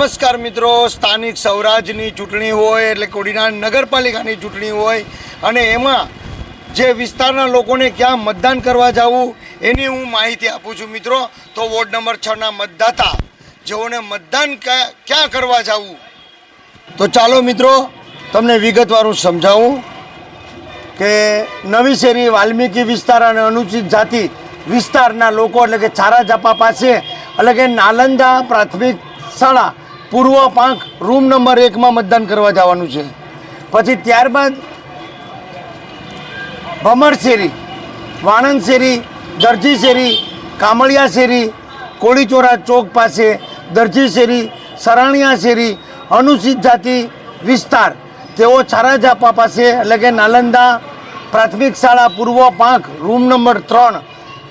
નમસ્કાર મિત્રો. સ્થાનિક સ્વરાજની ચૂંટણી હોય, એટલે કોડીનાર નગરપાલિકાની ચૂંટણી હોય, અને એમાં જે વિસ્તારના લોકોને ક્યાં મતદાન કરવા જવું, એની હું માહિતી આપું છું મિત્રો. તો વોર્ડ નંબર છના મતદાતા, જેઓને મતદાન ક્યાં કરવા જવું? તો ચાલો મિત્રો, તમને વિગતવાર હું સમજાવું કે નવી શેરી વાલ્મીકી વિસ્તાર અને અનુસૂચિત જાતિ વિસ્તારના લોકો, એટલે કે છારા જાપા પાસે, એટલે કે નાલંદા પ્રાથમિક શાળા પૂર્વ પાંખ રૂમ નંબર એકમાં મતદાન કરવા જવાનું છે. પછી ત્યારબાદ ભમર શેરી, વાણંદ શેરી, દરજી શેરી, કામળિયા શેરી, કોળીચોરા ચોક પાસે, દરજી શેરી, સરાણિયા શેરી, અનુસૂચિત જાતિ વિસ્તાર. તેઓ છારાજાપા પાસે એટલે કે નાલંદા પ્રાથમિક શાળા પૂર્વ પાંખ રૂમ નંબર ત્રણ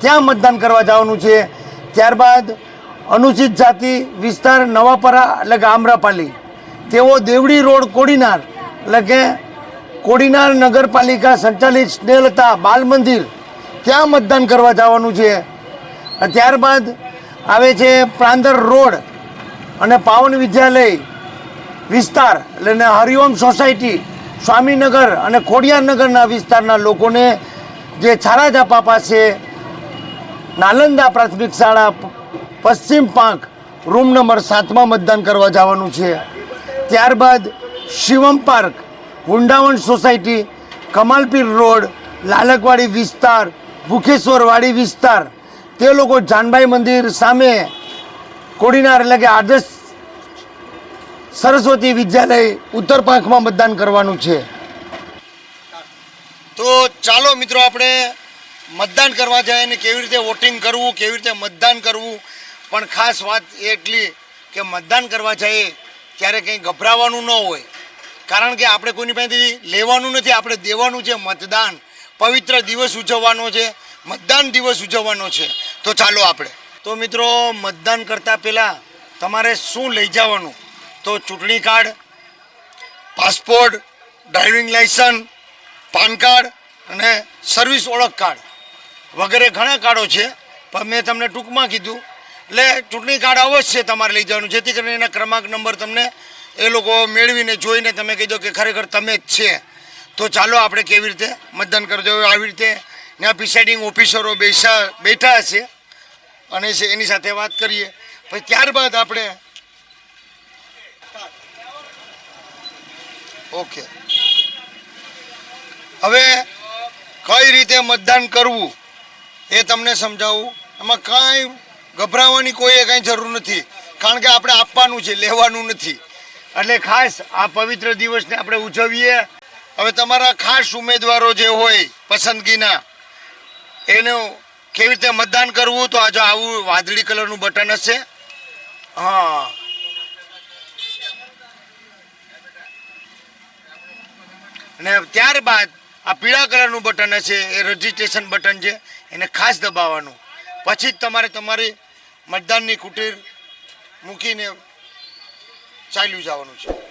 ત્યાં મતદાન કરવા જવાનું છે. ત્યારબાદ અનુસૂચિત જાતિ વિસ્તાર નવાપરા એટલે કે આમ્રપાલી તેઓ દેવડી રોડ કોડીનાર એટલે કે કોડીનાર નગરપાલિકા સંચાલિત સ્નેહલતા બાલ મંદિર ત્યાં મતદાન કરવા જવાનું છે. ત્યારબાદ આવે છે પ્રાંદર રોડ અને પાવન વિદ્યાલય વિસ્તાર એટલે હરિઓમ સોસાયટી, સ્વામીનગર અને ખોડિયારનગરના વિસ્તારના લોકોને જે છારાજાપા પાસે નાલંદા પ્રાથમિક શાળા પશ્ચિમ પાંખ રૂમ નંબર સાતમાં મતદાન કરવા જવાનું છે. ત્યારબાદ Shivam park Vrindavan society, Kamalpir road, Lalakwadi વિસ્તાર, ભૂખેશ્વરવાડી વિસ્તાર. તે લોકો જાનભાઈ મંદિર સામે કોડીનાર એટલે કે આદર્શ સરસ્વતી વિદ્યાલય ઉત્તર પાંખમાં મતદાન કરવાનું છે. તો ચાલો મિત્રો આપણે મતદાન કરવા જાય અને કેવી રીતે વોટિંગ કરવું, કેવી રીતે મતદાન કરવું પણ ખાસ વાત એટલી કે મતદાન કરવા જઈએ ત્યારે કંઈ ગભરાવાનું ન હોય. કારણ કે આપણે કોઈની પાસેથી લેવાનું નથી, આપણે દેવાનું છે મતદાન. પવિત્ર દિવસ ઉજવવાનો છે, મતદાન દિવસ ઉજવવાનો છે. તો ચાલો આપણે. તો મિત્રો, મતદાન કરતાં પહેલાં તમારે શું લઈ જવાનું? તો ચૂંટણી card, passport, driving licence, PAN card અને સર્વિસ ઓળખ કાર્ડ વગેરે ઘણા કાર્ડો છે. પણ મેં તમને ટૂંકમાં કીધું એટલે ચૂંટણી કાર્ડ અવશ્ય તમારે લઈ જવાનું. જેથી કરીને એના ક્રમાંક નંબર તમને એ લોકો મેળવીને જોઈને તમે કહી દો કે ખરેખર તમે જ છે. તો ચાલો આપણે કેવી રીતે મતદાન કરજો. આવી રીતે ત્યાં પ્રિસાઇડિંગ ઓફિસરો બેસા, બેઠા હશે. અને એની સાથે વાત કરીએ. પછી ત્યારબાદ આપણે ઓકે. હવે કઈ રીતે મતદાન કરવું એ તમને સમજાવું. એમાં કાંઈ ગભરાવાની કોઈ કાંઈ જરૂર નથી. કારણ કે આપણે આપવાનું છે, લેવાનું નથી. એટલે ખાસ આ પવિત્ર દિવસને આપણે ઉજવીએ. હવે તમારા ખાસ ઉમેદવારો જે હોય, પસંદગીના, એનું કેવી રીતે મતદાન કરવું? તો આજે આવું વાદળી કલરનું બટન હશે. હા. અને ત્યારબાદ આ પીળા કલરનું બટન હશે, એ રજીસ્ટ્રેશન બટન છે, એને ખાસ દબાવવાનું. પછી જ તમારે તમારી મતદાનની કુટીર મૂકીને ચાલ્યું જવાનું છે.